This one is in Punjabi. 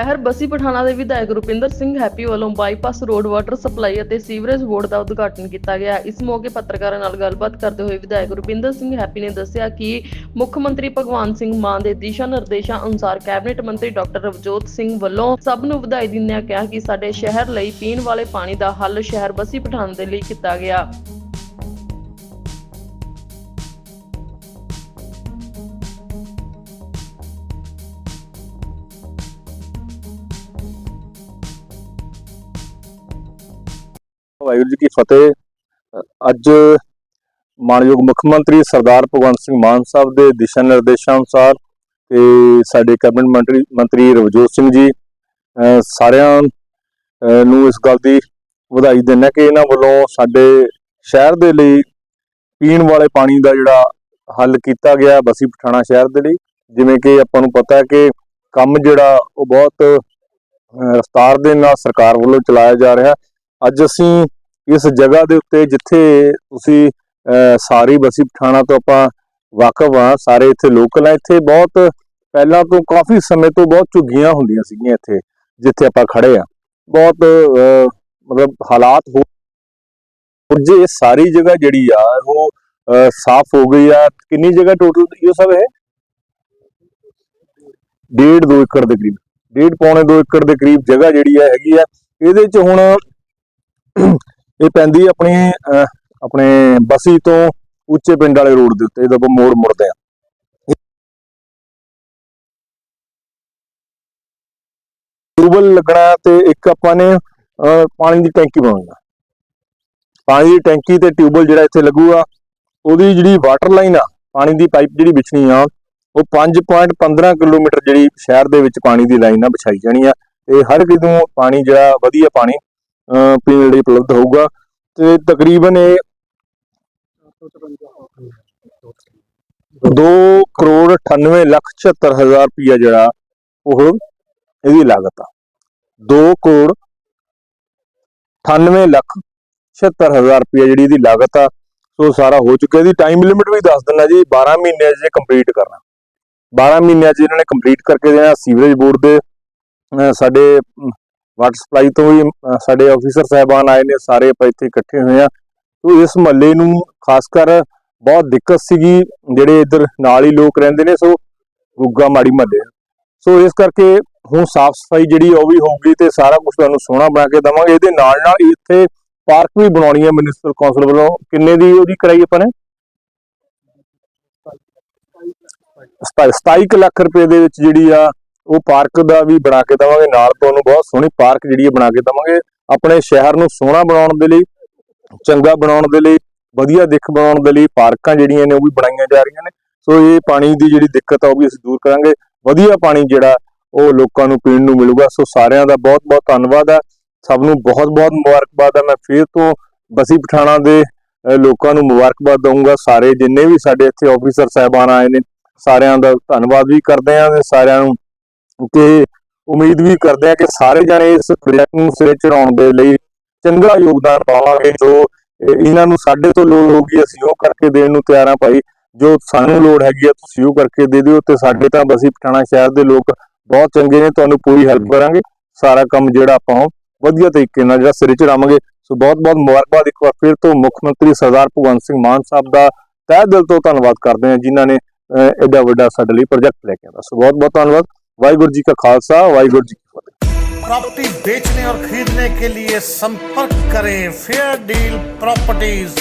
ਸ਼ਹਿਰ ਬਸੀ ਪਠਾਣਾ ਦੇ ਵਿਧਾਇਕ ਰੁਪਿੰਦਰ ਸਿੰਘ ਹੈਪੀ ਵੱਲੋਂ ਬਾਈਪਾਸ ਰੋਡ ਵਾਟਰ ਸਪਲਾਈ ਅਤੇ ਸੀਵਰੇਜ ਬੋਰਡ ਦਾ ਉਦਘਾਟਨ ਕੀਤਾ ਗਿਆ। ਇਸ ਮੌਕੇ ਪੱਤਰਕਾਰਾਂ ਨਾਲ ਗੱਲਬਾਤ ਕਰਦੇ ਹੋਏ ਵਿਧਾਇਕ ਰੁਪਿੰਦਰ ਸਿੰਘ ਹੈਪੀ ਨੇ ਦੱਸਿਆ ਕਿ ਮੁੱਖ ਮੰਤਰੀ ਭਗਵਾਨ ਸਿੰਘ ਮਾਨ ਦੇ ਦਿਸ਼ਾ ਨਿਰਦੇਸ਼ਾਂ ਅਨੁਸਾਰ ਕੈਬਨਿਟ ਮੰਤਰੀ ਡਾਕਟਰ ਰਵਜੋਤ ਸਿੰਘ ਵੱਲੋਂ ਸਭ ਨੂੰ ਵਧਾਈ ਦਿੰਦਿਆਂ ਕਿਹਾ ਕਿ ਸਾਡੇ ਸ਼ਹਿਰ ਲਈ ਪੀਣ ਵਾਲੇ ਪਾਣੀ ਦਾ ਹੱਲ ਸ਼ਹਿਰ ਬਸੀ ਪਠਾਣਾ ਦੇ ਲਈ ਕੀਤਾ ਗਿਆ। ਵਾਹਿਗੁਰੂ ਜੀ ਕੀ ਫਤਿਹ। ਅੱਜ ਮਾਨਯੋਗ ਮੁੱਖ ਮੰਤਰੀ ਸਰਦਾਰ ਭਗਵੰਤ ਸਿੰਘ ਮਾਨ ਸਾਹਿਬ ਦੇ ਦਿਸ਼ਾ ਨਿਰਦੇਸ਼ਾਂ ਅਨੁਸਾਰ ਤੇ ਸਾਡੇ ਕੈਬਨਿਟ ਮੰਤਰੀ ਮੰਤਰੀ ਰਵਜੋਤ ਸਿੰਘ ਜੀ ਸਾਰਿਆਂ ਨੂੰ ਇਸ ਗੱਲ ਦੀ ਵਧਾਈ ਦਿੰਦਾ ਕਿ ਇਹਨਾਂ ਵੱਲੋਂ ਸਾਡੇ ਸ਼ਹਿਰ ਦੇ ਲਈ ਪੀਣ ਵਾਲੇ ਪਾਣੀ ਦਾ ਜਿਹੜਾ ਹੱਲ ਕੀਤਾ ਗਿਆ ਬਸੀ ਪਠਾਣਾ ਸ਼ਹਿਰ ਦੇ ਲਈ। ਜਿਵੇਂ ਕਿ ਆਪਾਂ ਨੂੰ ਪਤਾ ਹੈ ਕਿ ਕੰਮ ਜਿਹੜਾ ਉਹ ਬਹੁਤ ਰਫ਼ਤਾਰ ਦੇ ਨਾਲ ਸਰਕਾਰ ਵੱਲੋਂ ਚਲਾਇਆ ਜਾ ਰਿਹਾ। ਅੱਜ ਅਸੀਂ ਇਸ ਜਗ੍ਹਾ ਦੇ ਉੱਤੇ ਜਿੱਥੇ ਤੁਸੀਂ ਅਹ, ਸਾਰੀ ਬਸੀ ਪਠਾਣਾ ਤੋਂ ਆਪਾਂ ਵਾਕਫ ਆ ਸਾਰੇ ਇੱਥੇ ਲੋਕਲ ਆ ਇੱਥੇ ਬਹੁਤ ਪਹਿਲਾਂ ਤੋਂ ਕਾਫੀ ਸਮੇਂ ਤੋਂ ਬਹੁਤ ਝੁੱਗੀਆਂ ਹੁੰਦੀਆਂ ਸੀਗੀਆਂ ਇੱਥੇ ਜਿੱਥੇ ਆਪਾਂ ਖੜੇ ਆ ਬਹੁਤ ਮਤਲਬ ਹਾਲਾਤ ਹੋ ਜੇ ਇਹ ਸਾਰੀ ਜਗ੍ਹਾ ਜਿਹੜੀ ਆ ਉਹ ਅਹ, ਸਾਫ਼ ਹੋ ਗਈ ਆ ਕਿੰਨੀ ਜਗ੍ਹਾ ਟੋਟਲ ਇਹ ਸਭ ਹੈ? ਡੇਢ ਦੋ ਏਕੜ ਦੇ ਕਰੀਬ ਡੇਢ ਪੌਣੇ 2 ਏਕੜ ਦੇ ਕਰੀਬ ਜਗ੍ਹਾ ਜਿਹੜੀ ਆ ਹੈਗੀ ਆ ਇਹਦੇ ਚ ਹੁਣ ਇਹ ਪੈਂਦੀ ਆਪਣੀ ਅਹ, ਆਪਣੇ ਬਸੀ ਤੋਂ ਉੱਚੇ ਪਿੰਡ ਵਾਲੇ ਰੋਡ ਦੇ ਉੱਤੇ ਜਦੋਂ ਆਪਾਂ ਮੋੜ ਮੁੜਦੇ ਆ ਟਿਊਬਲ ਲੱਗਣਾ ਤੇ ਇੱਕ ਆਪਾਂ ਨੇ ਪਾਣੀ ਦੀ ਟੈਂਕੀ ਬਣਾਉਣੀ ਆ। ਪਾਣੀ ਦੀ ਟੈਂਕੀ ਤੇ ਟਿਊਬਲ ਜਿਹੜਾ ਇੱਥੇ ਲੱਗੂਗਾ ਉਹਦੀ ਜਿਹੜੀ ਵਾਟਰ ਲਾਈਨ ਆ ਪਾਣੀ ਦੀ ਪਾਈਪ ਜਿਹੜੀ ਵਿਛਣੀ ਆ ਉਹ 5.15 ਕਿਲੋਮੀਟਰ ਜਿਹੜੀ ਸ਼ਹਿਰ ਦੇ ਵਿੱਚ ਪਾਣੀ ਦੀ ਲਾਈਨ ਆ ਵਿਛਾਈ ਜਾਣੀ ਆ। ਤੇ ਹਰ ਕਿਤੋਂ ਪਾਣੀ ਜਿਹੜਾ ਵਧੀਆ ਪਾਣੀ ਪੀਣ ਲਈ ਉਪਲਬਧ ਹੋਊਗਾ ਤੇ ਤਕਰੀਬਨ ਇਹ 2 ਕਰੋੜ 98 ਲੱਖ 76 ਹਜ਼ਾਰ ਰੁਪਇਆ ਜਿਹੜਾ ਉਹ ਇਹਦੀ ਲਾਗਤ ਆ। 2 ਕਰੋੜ 98 ਲੱਖ 76 ਹਜ਼ਾਰ ਰੁਪਇਆ ਜਿਹੜੀ ਇਹਦੀ ਲਾਗਤ ਆ, ਸੋ ਸਾਰਾ ਹੋ ਚੁੱਕਿਆ। ਇਹਦੀ ਟਾਈਮ ਲਿਮਿਟ ਵੀ ਦੱਸ ਦਿੰਦਾ ਜੀ 12 ਮਹੀਨਿਆਂ 'ਚ ਕੰਪਲੀਟ ਕਰਨਾ। 12 ਮਹੀਨਿਆਂ 'ਚ ਇਹਨਾਂ ਨੇ ਕੰਪਲੀਟ ਕਰਕੇ ਦੇਣਾ। ਸੀਵਰੇਜ ਬੋਰਡ ਦੇ, ਅਹ ਸਾਡੇ ਵਾਟਰ ਸਪਲਾਈ ਤੋਂ ਵੀ ਸਾਡੇ ਆਫੀਸਰ ਸਾਹਿਬਾਨ ਆਏ ਨੇ, ਸਾਰੇ ਆਪਾਂ ਇੱਥੇ ਇਕੱਠੇ ਹੋਏ ਆ ਤੋ ਇਸ ਮਹੱਲੇ ਨੂੰ ਖਾਸ ਕਰ ਬਹੁਤ ਦਿੱਕਤ ਸੀਗੀ, ਜਿਹੜੇ ਇੱਧਰ ਨਾਲ ਹੀ ਲੋਕ ਰਹਿੰਦੇ ਨੇ, ਸੋ ਗੁੱਗਾ ਮਾੜੀ ਮਹੱਲੇ ਸੋ ਇਸ ਕਰਕੇ ਹੁਣ ਸਾਫ਼ ਸਫ਼ਾਈ ਜਿਹੜੀ ਉਹ ਵੀ ਹੋਊਗੀ ਤੇ ਸਾਰਾ ਕੁਝ ਤੁਹਾਨੂੰ ਸੋਹਣਾ ਬਣਾ ਕੇ ਦਵਾਂਗੇ। ਇਹਦੇ ਨਾਲ ਨਾਲ ਇੱਥੇ ਪਾਰਕ ਵੀ ਬਣਾਉਣੀ ਹੈ ਮਿਊਨਿਸਪਲ ਕੌਂਸਲ ਵੱਲੋਂ। ਕਿੰਨੇ ਦੀ ਉਹਦੀ ਕਰਾਈ ਆਪਾਂ ਨੇ? 27 ਲੱਖ ਰੁਪਏ ਦੇ ਵਿੱਚ ਜਿਹੜੀ ਆ ਉਹ ਪਾਰਕ ਦਾ ਵੀ ਬਣਾ ਕੇ ਦਵਾਂਗੇ, ਨਾਲ ਤੁਹਾਨੂੰ ਬਹੁਤ ਸੋਹਣੀ ਪਾਰਕ ਜਿਹੜੀ ਹੈ ਬਣਾ ਕੇ ਦਵਾਂਗੇ। ਆਪਣੇ ਸ਼ਹਿਰ ਨੂੰ ਸੋਹਣਾ ਬਣਾਉਣ ਦੇ ਲਈ, ਚੰਗਾ ਬਣਾਉਣ ਦੇ ਲਈ, ਵਧੀਆ ਦਿੱਖ ਬਣਾਉਣ ਦੇ ਲਈ ਪਾਰਕਾਂ ਜਿਹੜੀਆਂ ਨੇ ਉਹ ਵੀ ਬਣਾਈਆਂ ਜਾ ਰਹੀਆਂ ਨੇ। ਸੋ ਇਹ ਪਾਣੀ ਦੀ ਜਿਹੜੀ ਦਿੱਕਤ ਆ ਉਹ ਵੀ ਅਸੀਂ ਦੂਰ ਕਰਾਂਗੇ। ਵਧੀਆ ਪਾਣੀ ਜਿਹੜਾ ਉਹ ਲੋਕਾਂ ਨੂੰ ਪੀਣ ਨੂੰ ਮਿਲੂਗਾ। ਸੋ ਸਾਰਿਆਂ ਦਾ ਬਹੁਤ ਬਹੁਤ ਧੰਨਵਾਦ ਹੈ ਸਭ ਨੂੰ ਬਹੁਤ ਬਹੁਤ ਮੁਬਾਰਕਬਾਦ ਹੈ ਮੈਂ ਫੇਰ ਤੋਂ ਬਸੀ ਪਠਾਣਾ ਦੇ ਲੋਕਾਂ ਨੂੰ ਮੁਬਾਰਕਬਾਦ ਦਊਂਗਾ। ਸਾਰੇ ਜਿੰਨੇ ਵੀ ਸਾਡੇ ਇੱਥੇ ਆਫੀਸਰ ਸਾਹਿਬਾਨ ਆਏ ਨੇ, ਸਾਰਿਆਂ ਦਾ ਧੰਨਵਾਦ ਵੀ ਕਰਦੇ ਹਾਂ ਤੇ ਸਾਰਿਆਂ ਨੂੰ ਤੇ ਉਮੀਦ ਵੀ ਕਰਦੇ ਹਾਂ ਕਿ ਸਾਰੇ ਜਣੇ ਇਸ ਪ੍ਰੋਜੈਕਟ ਨੂੰ ਸਿਰੇ ਚੜਾਉਣ ਦੇ ਲਈ ਚੰਗਾ ਯੋਗਦਾਨ ਪਾਵਾਂਗੇ ਜੋ ਇਹਨਾਂ ਨੂੰ ਸਾਡੇ ਤੋਂ ਲੋੜ ਹੋਗੀ ਅਸੀਂ ਉਹ ਕਰਕੇ ਦੇਣ ਨੂੰ ਤਿਆਰ ਹਾਂ ਭਾਈ। ਜੋ ਸਾਨੂੰ ਲੋੜ ਹੈਗੀ ਆ ਤੁਸੀਂ ਉਹ ਕਰਕੇ ਦੇ ਦਿਓ ਤੇ ਸਾਡੇ ਤਾਂ ਬਸੀ ਪਠਾਣਾ ਸ਼ਹਿਰ ਦੇ ਲੋਕ ਬਹੁਤ ਚੰਗੇ ਨੇ ਤੁਹਾਨੂੰ ਪੂਰੀ ਹੈਲਪ ਕਰਾਂਗੇ। ਸਾਰਾ ਕੰਮ ਜਿਹੜਾ ਆਪਾਂ ਉਹ ਵਧੀਆ ਤਰੀਕੇ ਨਾਲ ਜਿਹੜਾ ਸਿਰੇ ਚੜਾਵਾਂਗੇ ਸੋ ਬਹੁਤ ਬਹੁਤ ਮੁਬਾਰਕਬਾਦ ਇੱਕ ਵਾਰ ਫਿਰ ਤੋਂ ਮੁੱਖ ਮੰਤਰੀ ਸਰਦਾਰ ਭਗਵੰਤ ਸਿੰਘ ਮਾਨ ਸਾਹਿਬ ਦਾ ਤਹਿ ਦਿਲ ਤੋਂ ਧੰਨਵਾਦ ਕਰਦੇ ਹਾਂ ਜਿਨ੍ਹਾਂ ਨੇ ਅਹ, ਐਡਾ ਵੱਡਾ ਸਾਡੇ ਲਈ ਪ੍ਰੋਜੈਕਟ ਲੈ ਕੇ ਆਂਦਾ ਸੋ ਬਹੁਤ ਬਹੁਤ ਧੰਨਵਾਦ। ਵਾਹਿਗੁਰੂ ਜੀ ਕਾ ਖਾਲਸਾ ਵਾਹਿਗੁਰੂ ਜੀ ਕੀ ਫਤਿਹ प्रॉपर्टी बेचने और खरीदने के लिए संपर्क करें फेयर डील प्रॉपर्टीज